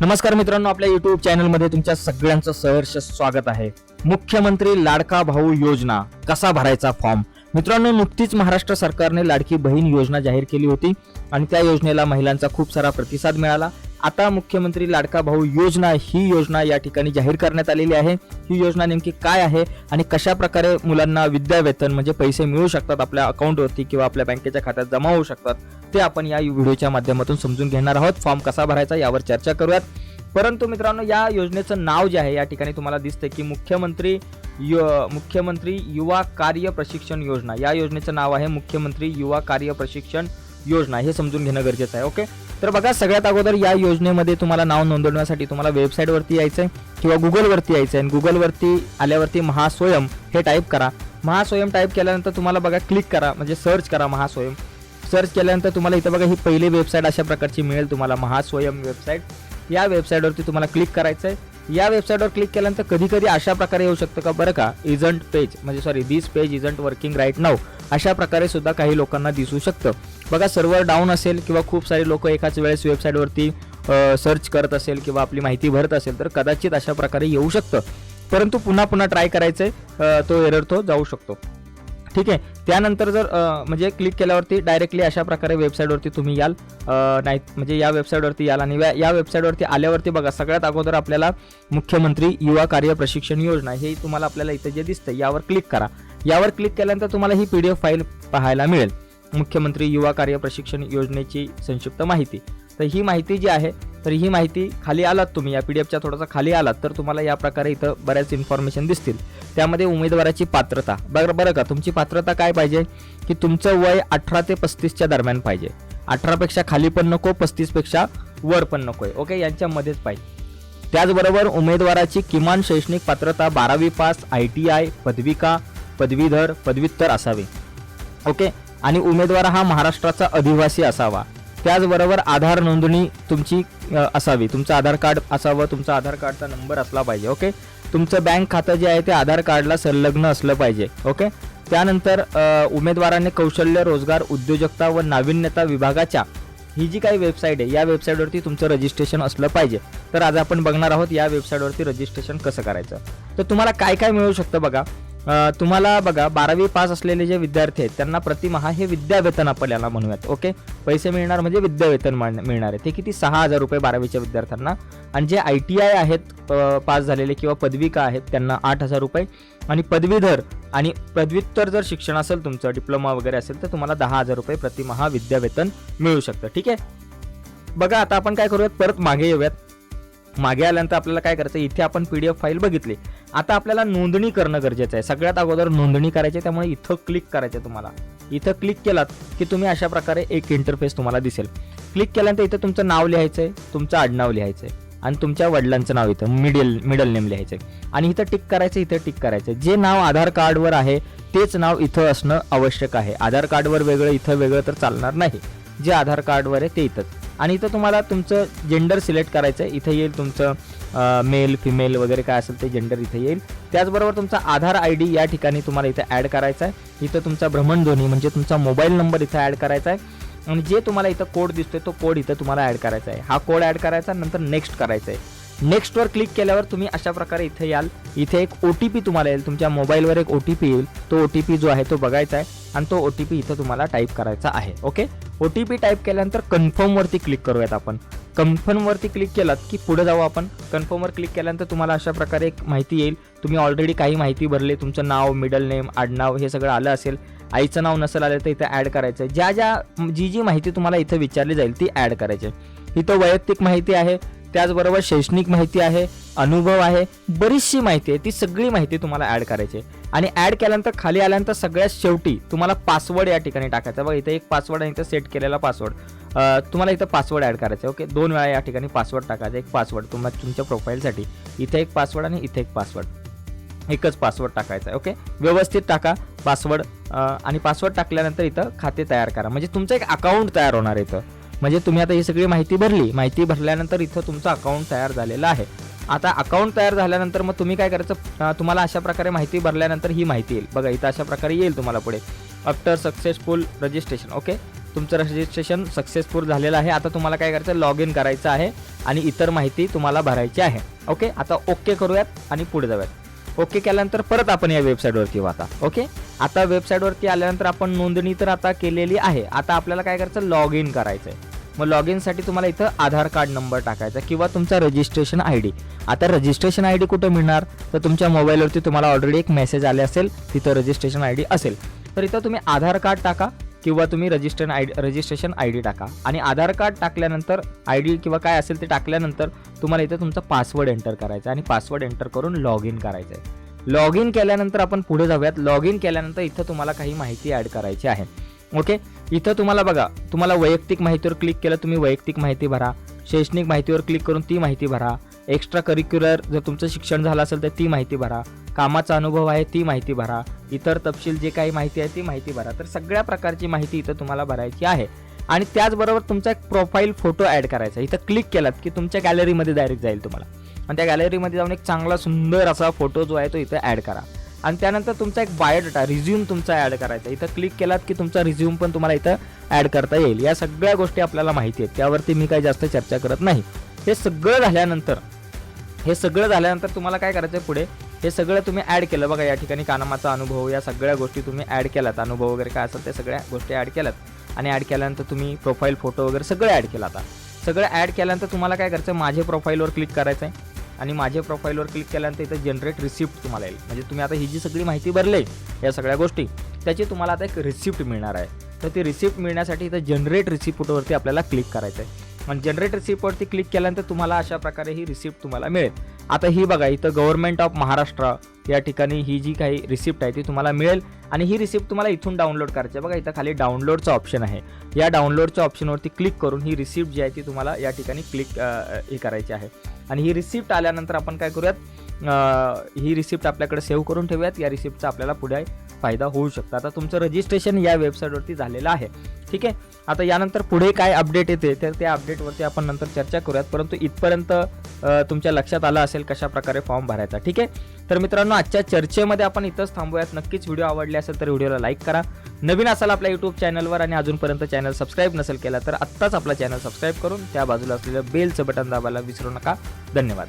नमस्कार मित्रांनो आपल्या युट्यूब चॅनलमध्ये तुमच्या सगळ्यांचं सहर्ष स्वागत आहे. मुख्यमंत्री लाडका भाऊ योजना कसा भरायचा फॉर्म मित्रांनो नुकतीच महाराष्ट्र सरकारने लाडकी बहीण योजना जाहीर केली होती आणि त्या योजनेला महिलांचा खूप सारा प्रतिसाद मिळाला. आता मुख्यमंत्री लाडका भाऊ योजना ही योजना या ठिकाणी जाहीर करण्यात आलेली आहे. ही योजना नेमकी काय आहे आणि कशा प्रकारे मुलांना विद्यावेतन म्हणजे पैसे मिळू शकतात आपल्या अकाउंटवरती किंवा आपल्या बँकेच्या खात्यात जमा होऊ शकतात ते आपण या व्हिडिओच्या माध्यमातून समजून घेणार आहोत. फॉर्म कसा भरायचा यावर चर्चा करूयात. परंतु मित्रांनो या योजनेचं नाव जे आहे या ठिकाणी तुम्हाला दिसतंय की मुख्यमंत्री यु मुख्यमंत्री युवा कार्य प्रशिक्षण योजना. या योजनेचं नाव आहे मुख्यमंत्री युवा कार्य प्रशिक्षण योजना. हे समजून घेणं गरजेचं आहे ओके? तर बघा सगळ्यात अगोदर या योजनेमध्ये तुम्हाला नाव नोंदवण्यासाठी तुम्हाला वेबसाईटवरती यायचं आहे किंवा गुगलवरती यायचं आहे आणि गुगलवरती आल्यावरती महास्वयम हे टाईप करा. महास्वयम टाईप केल्यानंतर तुम्हाला बघा क्लिक करा म्हणजे सर्च करा महास्वयम सर्च केल्यानंतर तुम्हाला इथं बघा ही पहिली वेबसाईट अशा प्रकारची मिळेल तुम्हाला महास्वयं वेबसाईट या वेबसाईटवरती तुम्हाला क्लिक करायचं आहे या वेबसाईटवर क्लिक केल्यानंतर कधी कधी अशा प्रकारे येऊ शकतं का? बरं का इजंट पेज म्हणजे sorry this page isn't working right now अशा प्रकारे सुद्धा काही लोकांना दिसू शकतं. बघा सर्व्हर डाऊन असेल किंवा खूप सारे लोक एकाच वेळेस वेबसाईटवरती सर्च करत असेल किंवा आपली माहिती भरत असेल तर कदाचित अशा प्रकारे येऊ शकतं. परंतु पुन्हा पुन्हा ट्राय करायचं आहे तो एरर तो जाऊ शकतो. ठीक आहे. त्यानंतर जर म्हणजे क्लिक केल्यावरती डायरेक्टली अशा प्रकारे वेबसाईटवरती तुम्ही याल. नाही म्हणजे या वेबसाईटवरती याल आणि या वेबसाईटवरती आल्यावरती बघा सगळ्यात अगोदर आपल्याला मुख्यमंत्री युवा कार्य प्रशिक्षण योजना हे तुम्हाला आपल्याला इथं जे दिसतं यावर क्लिक करा. यावर क्लिक केल्यानंतर तुम्हाला ही पी डी एफ फाईल पाहायला मिळेल. मुख्यमंत्री युवा कार्य प्रशिक्षण योजनेची संक्षिप्त माहिती. तर ही माहिती जी आहे तर ही माहिती खाली आलात तुम्ही या पी डी एफच्या थोडासा खाली आलात तर तुम्हाला या प्रकारे इथं बऱ्याच इन्फॉर्मेशन दिसतील. त्यामध्ये उमेदवाराची पात्रता. बरं बरं का तुमची पात्रता काय पाहिजे? की तुमचं वय अठरा ते पस्तीसच्या दरम्यान पाहिजे. अठरापेक्षा खाली पण नको पस्तीसपेक्षा वर पण नको आहे ओके यांच्यामध्येच पाहिजे. त्याचबरोबर उमेदवाराची किमान शैक्षणिक पात्रता बारावी पास आय टी आय पदविका पदवीधर पदव्युत्तर असावी. ओके? आणि उमेदवार हा महाराष्ट्राचा अधिवासी असावा. त्याचबरोबर आधार नोंदणी तुमची असावी. तुमचं आधार कार्ड असावं तुमचा आधार कार्डचा नंबर असला पाहिजे ओके? तुमचं बँक खातं जे आहे ते आधार कार्डला संलग्न असलं पाहिजे ओके? त्यानंतर उमेदवाराने कौशल्य रोजगार उद्योजकता व नाविन्यता विभागाच्या ही जी काही वेबसाईट आहे या वेबसाईटवरती तुमचं रजिस्ट्रेशन असलं पाहिजे. तर आज आपण बघणार आहोत या वेबसाईटवरती रजिस्ट्रेशन कसं करायचं. तर तुम्हाला काय काय मिळू शकतं बघा? तुम्हाला बघा बारावी पास असलेले जे विद्यार्थी आहेत त्यांना प्रतिमहा हे विद्यावेतन आपल्याला म्हणूयात ओके? पैसे मिळणार म्हणजे विद्यावेतन मिळणार आहे. ते किती सहा हजार रुपये बारावीच्या विद्यार्थ्यांना. आणि जे आय टी आय आहेत पास झालेले किंवा पदविका आहेत त्यांना आठ हजार रुपये. आणि पदवीधर आणि पदव्युत्तर जर शिक्षण असेल तुमचं डिप्लोमा वगैरे असेल तर तुम्हाला दहा हजार रुपये प्रतिमहा विद्यावेतन मिळू शकतं. ठीक आहे? बघा आता आपण काय करूयात? परत मागे येऊयात. मागे आल्यानंतर आपल्याला काय करायचं इथे आपण पी डी एफ फाईल बघितली. आता आपल्याला नोंदणी करणं गरजेचं आहे. सगळ्यात अगोदर नोंदणी करायची आहे, त्यामुळे इथं क्लिक करायचं आहे तुम्हाला. इथं क्लिक केलात की तुम्ही अशा प्रकारे एक इंटरफेस तुम्हाला दिसेल. क्लिक केल्यानंतर इथं तुमचं नाव लिहायचं आहे तुमचं आडनाव लिहायचं आहे आणि तुमच्या वडिलांचं नाव इथं मिडल मिडल नेम लिहायचं आहे आणि इथं टिक करायचं इथं टिक करायचं जे नाव आधार कार्डवर आहे तेच नाव इथं असणं आवश्यक आहे. आधार कार्डवर वेगळं इथं वेगळं तर चालणार नाही. जे आधार कार्डवर आहे ते इथंच. आणि इथं तुम्हाला तुमचं जेंडर सिलेक्ट करायचं आहे इथं येईल तुमचं मेल फिमेल वगैरे काय असेल ते जेंडर इथे येईल. त्याचबरोबर तुमचा आधार आय डी या ठिकाणी तुम्हाला इथं ॲड करायचा आहे इथं तुमचा भ्रमणध्वनी म्हणजे तुमचा मोबाईल नंबर इथं ॲड करायचा आहे आणि जे तुम्हाला इथं कोड दिसतोय तो कोड इथं तुम्हाला ॲड करायचा आहे. हा कोड ॲड करायचा नंतर नेक्स्ट करायचा आहे. नेक्स्टवर क्लिक केल्यावर तुम्ही अशा प्रकारे इथे याल. इथे एक ओ टी पी तुम्हाला येईल. तुमच्या मोबाईलवर एक ओ टी पी येईल. तो ओ टी पी जो आहे तो बघायचा आहे. आणि तो ओ टी पी इथं तुम्हाला टाईप करायचा आहे. Okay O T P type केल्यानंतर कन्फर्मवरती क्लिक करूयात आपण. कन्फर्मवरती क्लिक केलात की पुढे जाऊ आपण. कन्फर्मवर क्लिक केल्यानंतर तुम्हाला अशा प्रकारे एक माहिती येईल. तुम्ही ऑलरेडी काही माहिती भरली तुमचं नाव मिडल नेम आडनाव हे सगळं आलं असेल. आईचं नाव नसेल आलं तर इथं ॲड करायचं आहे ज्या ज्या जी जी माहिती तुम्हाला इथं विचारली जाईल ती ॲड करायची आहे. इथं वैयक्तिक माहिती आहे. त्याचबरोबर शैक्षणिक माहिती आहे अनुभव आहे बरीचशी माहिती आहे ती सगळी माहिती तुम्हाला ॲड करायची आहे. आणि ॲड केल्यानंतर खाली आल्यानंतर सगळ्यात शेवटी तुम्हाला पासवर्ड या ठिकाणी टाकायचा बघा इथं एक पासवर्ड आणि इथं सेट केलेला पासवर्ड तुम्हाला इथं पासवर्ड ॲड करायचा आहे. ओके दोन वेळा या ठिकाणी पासवर्ड टाकायचा. एक पासवर्ड तुम्हाला तुमच्या प्रोफाईलसाठी इथे एक पासवर्ड आणि इथे एक पासवर्ड एकच पासवर्ड टाकायचा आहे. ओके व्यवस्थित टाका पासवर्ड आणि पासवर्ड टाकल्यानंतर इथं खाते तयार करा. म्हणजे तुमचं एक अकाउंट तयार होणार इथं. म्हणजे तुम्ही आता ही सगळी माहिती भरली माहिती भरल्यानंतर इथं तुमचं अकाउंट तयार झालेलं आहे. आता अकाउंट तयार झाल्यानंतर मग तुम्ही काय करायचं? तुम्हाला अशा प्रकारे माहिती भरल्यानंतर ही माहिती येईल. बघा इथं अशा प्रकारे येईल तुम्हाला पुढे. आफ्टर सक्सेसफुल रजिस्ट्रेशन ओके तुमचं रजिस्ट्रेशन सक्सेसफुल झालेलं आहे. आता तुम्हाला काय करायचं? लॉग इन करायचं आहे आणि इतर माहिती तुम्हाला भरायची आहे. ओके आता ओके करूयात आणि पुढे जाऊयात. ओके केल्यानंतर परत आपण या वेबसाईटवरती येऊ आता ओके आता वेबसाईटवरती आल्यानंतर आपण नोंदणी तर आता केलेली आहे. आता आपल्याला काय करायचं? लॉग इन करायचं आहे मग लॉग इनसाठी तुम्हाला इथं आधार कार्ड नंबर टाकायचा किंवा तुमचा रजिस्ट्रेशन आय डी आता रजिस्ट्रेशन आय डी कुठे मिळणार? तर तुमच्या मोबाईलवरती तुम्हाला ऑलरेडी एक मेसेज आले असेल. तिथं रजिस्ट्रेशन आय डी असेल. तर इथं तुम्ही आधार कार्ड टाका किंवा तुम्ही registration I registration I D टाका. आणि आधार कार्ड टाकल्यानंतर आय डी किंवा काय असेल ते टाकल्यानंतर तुम्हाला इथं तुमचा पासवर्ड एंटर करायचा आहे. आणि पासवर्ड एंटर करून लॉग इन करायचं आहे. लॉग इन केल्यानंतर आपण पुढे जाऊयात. लॉग इन केल्यानंतर इथं तुम्हाला काही माहिती ॲड करायची आहे. ओके इथं तुम्हाला बघा तुम्हाला वैयक्तिक माहितीवर क्लिक केलं तुम्ही वैयक्तिक माहिती भरा. शैक्षणिक माहितीवर क्लिक करून ती माहिती भरा. एक्स्ट्रा करिक्युलर जर तुमचं शिक्षण झालं असेल तर ती माहिती भरा. कामाचा अनुभव आहे ती माहिती भरा. इतर तपशील जे काही माहिती आहे ती माहिती भरा. तर सगळ्या प्रकारची माहिती इथं तुम्हाला भरायची आहे. आणि त्याचबरोबर तुमचा एक प्रोफाईल फोटो ॲड करायचा इथं क्लिक केलात की तुमच्या गॅलरीमध्ये डायरेक्ट जाईल तुम्हाला. आणि त्या गॅलरीमध्ये जाऊन एक चांगला सुंदर असा फोटो जो आहे तो इथं ॲड करा. आणि त्यानंतर तुमचा एक बायोडाटा रिझ्यूम तुमचा ॲड करायचा. इथं क्लिक केलात की तुमचा रिझ्यूम पण तुम्हाला इथं ॲड करता येईल. या सगळ्या गोष्टी आपल्याला माहिती आहेत. त्यावरती मी काही जास्त चर्चा करत नाही. हे सगळं झाल्यानंतर हे सगळं झाल्यानंतर तुम्हाला काय करायचं आहे पुढे? हे सगळं तुम्ही ॲड केलं बघा या ठिकाणी कानामाचा अनुभव या सगळ्या गोष्टी तुम्ही ॲड केलात. अनुभव वगैरे काय असेल त्या सगळ्या गोष्टी ॲड केल्यात. आणि ॲड केल्यानंतर तुम्ही प्रोफाईल फोटो वगैरे सगळं ॲड केलं आता सगळं ॲड केल्यानंतर तुम्हाला काय करायचं आहे माझे प्रोफाईलवर क्लिक करायचं आहे आणि माझे प्रोफाईलवर क्लिक केल्यानंतर इथं जनरेट रिसिप्ट तुम्हाला येईल. म्हणजे तुम्ही आता ही जी सगळी माहिती भरली या सगळ्या गोष्टी त्याची तुम्हाला आता एक रिसिप्ट मिळणार आहे. तर ती रिसिप्ट मिळण्यासाठी इथं जनरेट रिसिप्टवरती आपल्याला क्लिक करायचं आहे आणि जनरेट रिसिप्टवरती क्लिक केल्यानंतर तुम्हाला अशा प्रकारे ही रिसिप्ट तुम्हाला मिळेल. आता ही बघा इथं गव्हर्नमेंट ऑफ महाराष्ट्र या ठिकाणी ही जी काही रिसिप्ट आहे ती तुम्हाला मिळेल. आणि ही रिसिप्ट तुम्हाला इथून डाउनलोड करायची आहे. बघा इथं खाली डाउनलोडचं ऑप्शन आहे. या डाउनलोडच्या ऑप्शनवरती क्लिक करून ही रिसिप्ट जी आहे ती तुम्हाला या ठिकाणी क्लिक हे करायची आहे. आणि ही रिसिप्ट आल्यानंतर आपण काय करूयात? ही रिसिप्ट आपल्याकडे सेव्ह करून ठेवूयात. या रिसिप्टचा आपल्याला पुढे फायदा होऊ शकतो. आता तुमचं रजिस्ट्रेशन या वेबसाईटवरती झालेलं आहे. ठीक आहे? आता यानंतर पुढे काय अपडेट येते तर त्या अपडेटवरती आपण नंतर चर्चा करूयात. परंतु इथपर्यंत तुमच्या लक्षात आलं असेल कशा प्रकारे फॉर्म भरायचा. ठीक आहे? तर मित्रांनो आजच्या चर्चेमध्ये आपण इथंच थांबूयात. नक्कीच व्हिडिओ आवडले असेल तर व्हिडिओला लाईक करा. नवीन असाल आपल्या यूट्यूब चॅनलवर आणि अजूनपर्यंत चॅनल सबस्क्राईब नसेल केला तर आत्ताच आपला चॅनल सबस्क्राईब करून त्या बाजूला असलेलं बेलचं बटन दाबायला विसरू नका. धन्यवाद.